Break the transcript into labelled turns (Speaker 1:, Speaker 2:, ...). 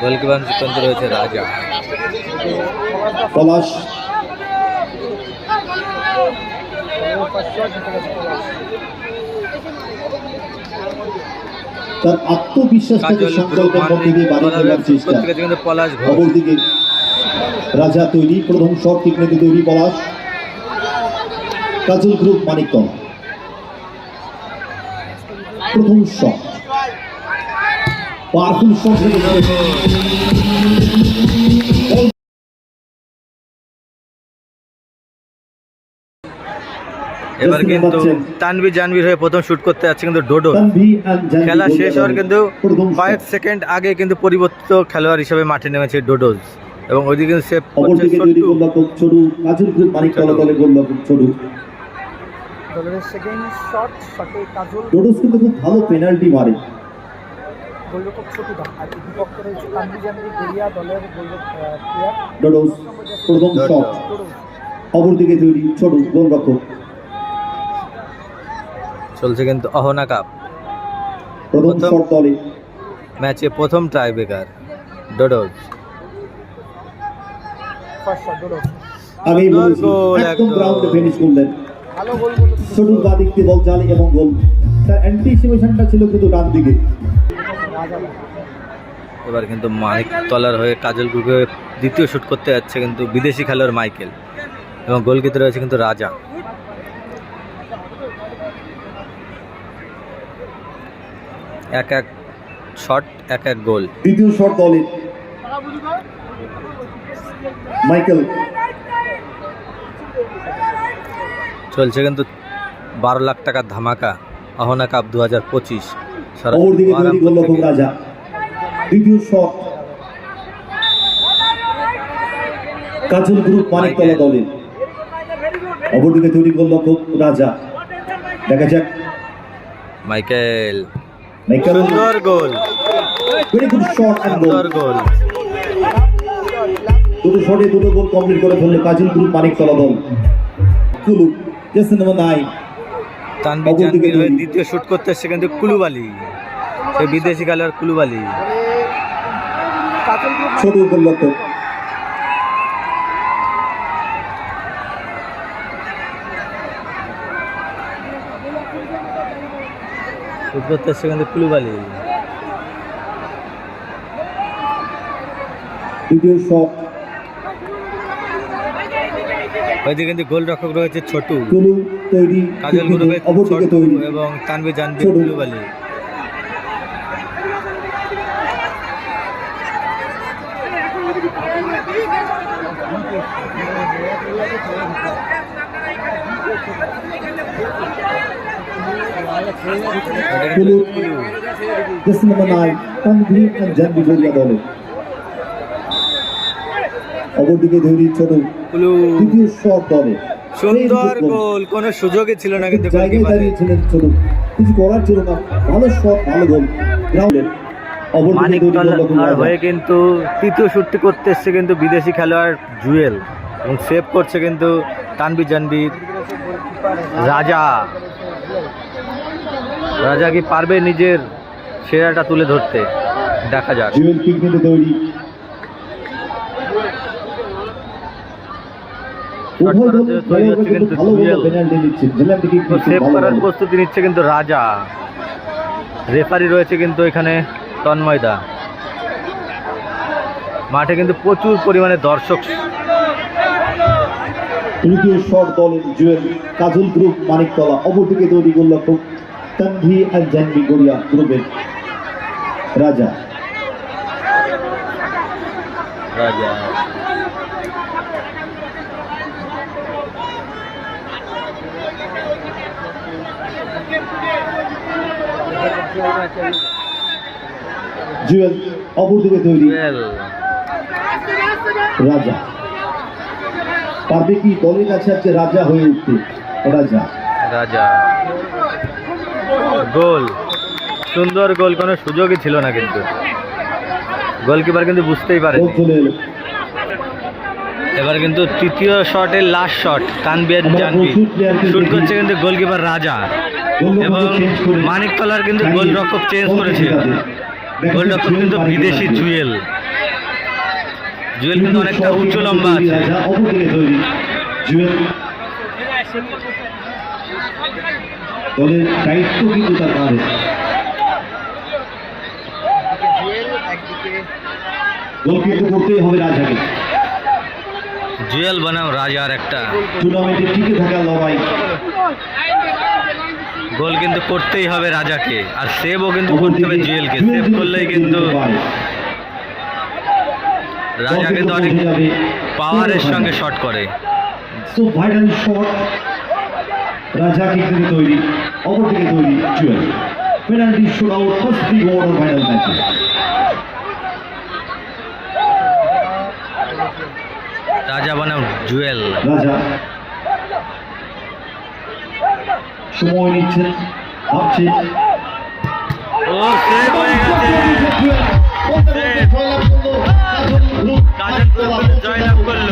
Speaker 1: Goalkeeper চিত্রান্ত রয়েছে রাজা।
Speaker 2: পলাশ। তার আত্মবিশ্বাসটাকে
Speaker 1: কাজল
Speaker 2: সংকল্পের মধ্যে দিয়ে বাড়িয়ে দেওয়ার চেষ্টা
Speaker 1: কিন্তু
Speaker 2: অপরদিকে রাজা তৈরি প্রথম শট টিকনেতে তৈরি পলাশ। কাজল গ্রুপ মানিকতম প্রথম শট।
Speaker 1: এবার কিন্তু তানভি জানভির হয়ে প্রথম শুট করতে যাচ্ছে কিন্তু ডোডো খেলা শেষ হওয়ার কিন্তু কয়েক সেকেন্ড আগে কিন্তু পরিবর্তিত খেলোয়াড় হিসেবে মাঠে নেমেছে ডোডোজ এবং ওইদিকে কিন্তু
Speaker 2: কাজল। ডোডোস কিন্তু খুব ভালো পেনাল্টি মারে।
Speaker 3: গোলরক্ষক ছোটুদা আর বিপক্ষে রয়েছে দলের প্লেয়ার
Speaker 2: ডোডোস প্রথম শট অপরদিকে তৈরি ছোটু গোলরক্ষক।
Speaker 1: চলছে কিন্তু অহনা কাপ।
Speaker 2: প্রথম
Speaker 1: প্রথম-
Speaker 2: শট দলে।
Speaker 1: ম্যাচে প্রথম ট্রাই বেকার ডোডোজ
Speaker 2: একদম। গ্রাউন্ডে ফিনিশ করলেন। দিয়ে বল জালি এবং গোল। তার অ্যান্টিসিপেশনটা ছিল কিন্তু ডান দিকে।
Speaker 1: এবার কিন্তু মানিক তলার হয়ে কাজল গ্রুপে দ্বিতীয় শ্যুট করতে যাচ্ছে কিন্তু বিদেশি খেলোয়াড় মাইকেল এবং গোলকিতে রয়েছে কিন্তু রাজা। এক এক শট এক এক গোল।
Speaker 2: দ্বিতীয় শট দলে মাইকেল।
Speaker 1: চলছে কিন্তু বারো লাখ টাকার ধামাকা। অহনা কাপ দু হাজার পঁচিশ।
Speaker 2: অপরদিকে তৈরি গোলরক্ষক রাজা দ্বিতীয় শট। কাজল গ্রুপ মানিকতলা দলের। অপরদিকে তৈরি গোলরক্ষক রাজা দেখা যাক।
Speaker 1: মাইকেল।
Speaker 2: মাইকেল।
Speaker 1: সুন্দর goal.
Speaker 2: Very good shot and goal
Speaker 1: goal.
Speaker 2: দুটো শটে দুটো গোল কমপ্লিট করে ফেলল কাজল গ্রুপ মানিকতলা দল। কুলু নাম্বার
Speaker 1: জাহাঙ্গীর দ্বিতীয় শুট করতে এসছে কিন্তু কুলুবালি। সেই বিদেশি খেলোয়াড় কুলুবালি।
Speaker 2: দ্বিতীয় শট।
Speaker 1: ওইদিকে কিন্তু গোল রক্ষক রয়েছে ছোটু। কাজল গ্রুপের এবং জাহাঙ্গীর
Speaker 2: ছোটু।
Speaker 1: কুলুবালি ওইটা কিন্তু
Speaker 2: কুলু নাম্বার নাইন তানভীর জানবি গড়িয়া দলে অপরদিকে তৈরি ছোট দ্বিতীয় শট দলে
Speaker 1: সুন্দর। গোল কোনো সুযোগই ছিল না কিন্তু
Speaker 2: জায়গায়। দাঁড়িয়েছিলেন ছোট কিছু করার ছিল না ভালো শট ভালো গোল গ্রাউন্ডের
Speaker 1: মানিক। হয়ে কিন্তু তৃতীয় শুটটি করতে এসছে কিন্তু বিদেশি খেলোয়াড় জুয়েল এবং সেভ করছে কিন্তু তানবির জানবির রাজা। রাজা কি পারবে নিজের সেরাটা তুলে ধরতে? দেখা যাক।
Speaker 2: জুয়েল তৈরি।
Speaker 1: সেভ করার প্রস্তুতি নিচ্ছে কিন্তু রাজা। রেফারি রয়েছে কিন্তু এখানে। তন্ময়দা। মাঠে কিন্তু প্রচুর পরিমাণে দর্শক।
Speaker 2: তৃতীয় শট দলের জুয়েল কাজল গ্রুপ মানিকতলা অপরদিকে তৈরি গোলরক্ষক তানভি আর গড়িয়া গ্রুপের রাজা।
Speaker 1: রাজা।
Speaker 2: জুয়েল অপরদিকে তৈরি। রাজা। পারবে কি? দলের কাছে আজকে রাজা হয়ে উঠতে। রাজা।
Speaker 1: রাজা। গোল। সুন্দর গোল কোনো সুযোগই ছিল না কিন্তু। গোলকিপার কিন্তু বুঝতেই পারে এবার কিন্তু তৃতীয় শটের লাস্ট শট তানবিয়ার
Speaker 2: আমরা
Speaker 1: জানবি। শুট করছে কিন্তু গোলকিপার রাজা। এবং
Speaker 2: change করে
Speaker 1: মানিক তলার কিন্তু
Speaker 2: জানবি
Speaker 1: গোলরক্ষক চেঞ্জ
Speaker 2: গোল
Speaker 1: করেছে।
Speaker 2: ঠিক আছে।
Speaker 1: গোলরক্ষক কিন্তু বিদেশি জুয়েল জুয়েল কিন্তু অনেকটা উচ্চ লম্বা আছে।
Speaker 2: রাজা অপরদিকে তৈরি। জুয়েল দলের দায়িত্ব কিন্তু তার কাঁধে গোল কিন্তু করতেই হবে
Speaker 1: জুয়েল বনাম রাজার একটা।
Speaker 2: টুর্নামেন্টে টিকে থাকা লড়াই।
Speaker 1: গোল কিন্তু করতেই হবে রাজাকে। আর সেভও কিন্তু করতে হবে জুয়েলকে। সেভ করলেই কিন্তু রাজা কিন্তু অনেক পাওয়ারের সঙ্গে শট করে।
Speaker 2: সো ভাইরাল শট রাজা কিন্তু তৈরি অপরদিকে তৈরি Jewel. Penalty shoot out first pre over final ম্যাচে
Speaker 1: রাজা বনাম জুয়েল।
Speaker 2: রাজা। সময় নিচ্ছেন ভাবছেন
Speaker 1: হয়ে জয়লাভ করল।